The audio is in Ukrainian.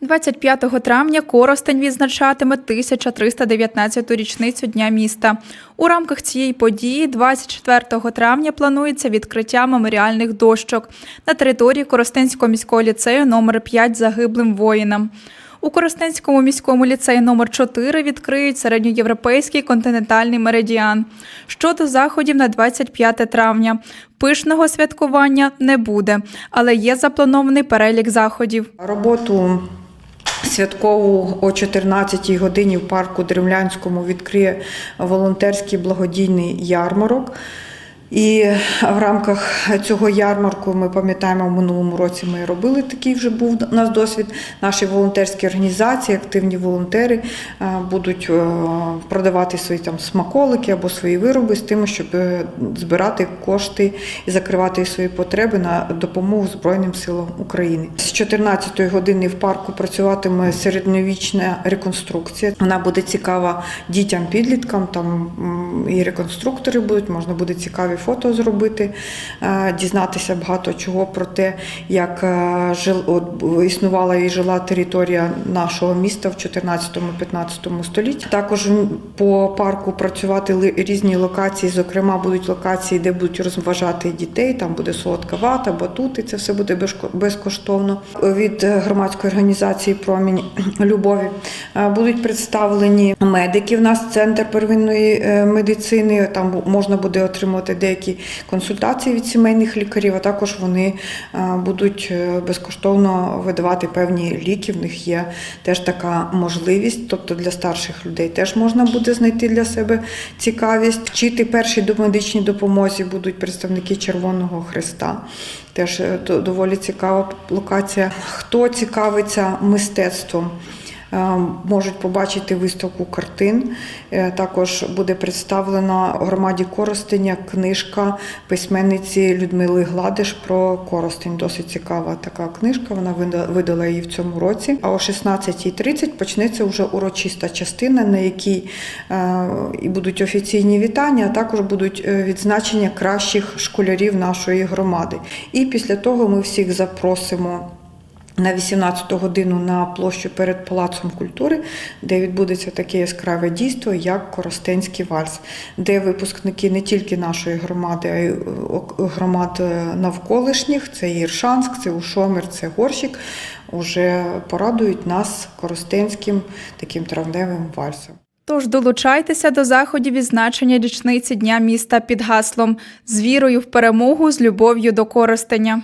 25 травня Коростень відзначатиме 1319-ту річницю Дня міста. У рамках цієї події 24 травня планується відкриття меморіальних дощок на території Коростенського міського ліцею номер 5 загиблим воїнам. У Коростенському міському ліцеї номер 4 відкриють середньоєвропейський континентальний меридіан. Щодо заходів на 25 травня, пишного святкування не буде, але є запланований перелік заходів. Роботу святкову о 14 годині в парку Дремлянському відкриє волонтерський благодійний ярмарок. І в рамках цього ярмарку ми пам'ятаємо, в минулому році ми робили такий вже був у нас досвід. Наші волонтерські організації, активні волонтери е, будуть е, продавати свої там смаколики або свої вироби з тим, щоб е, збирати кошти і закривати свої потреби на допомогу Збройним силам України. З 14 години в парку працюватиме середньовічна реконструкція. Вона буде цікава дітям, підліткам. Там і реконструктори будуть, можна буде цікаві фото зробити, е, дізнатися багато чого про те, як е, існувала і жила територія нашого міста в 14-15 столітті. Також по парку працювати різні локації, зокрема, будуть локації, де будуть розважати дітей. Там буде солодка вата, батути. Це все буде безкоштовно. Від громадської організації Промінь любові е, будуть представлені медики. У нас центр первинної е, медицини. Там можна буде отримати деякі консультації від сімейних лікарів. А також вони е, будуть е, безкоштовно видавати певні ліки. В них є теж така можливість. Тобто для старших людей теж можна буде знайти для себе цікавість. Вчити першій домедичній допомозі будуть представники Червоного Христа. Теж е, доволі цікава локація. Хто цікавиться мистецтвом? Е, Можуть побачити виставку картин. Е, Також буде представлена громаді Коростеня книжка письменниці Людмили Гладиш про Коростень. Досить цікава така книжка. Вона вида- видала її в цьому році. А о 16.30 почнеться вже урочиста частина, на якій е, і будуть офіційні вітання, а також будуть відзначення кращих школярів нашої громади. І після того ми всіх запросимо. На 18 годину на площу перед Палацом культури, де відбудеться таке яскраве дійство, як Коростенський вальс, де випускники не тільки нашої громади, а й громад е, навколишніх, це Іршанськ, це Ушомир, це Горщик, уже порадують нас коростенським таким травневим вальсом. Тож долучайтеся до заходів відзначення річниці Дня міста під гаслом з вірою в перемогу, з любов'ю до Коростеня.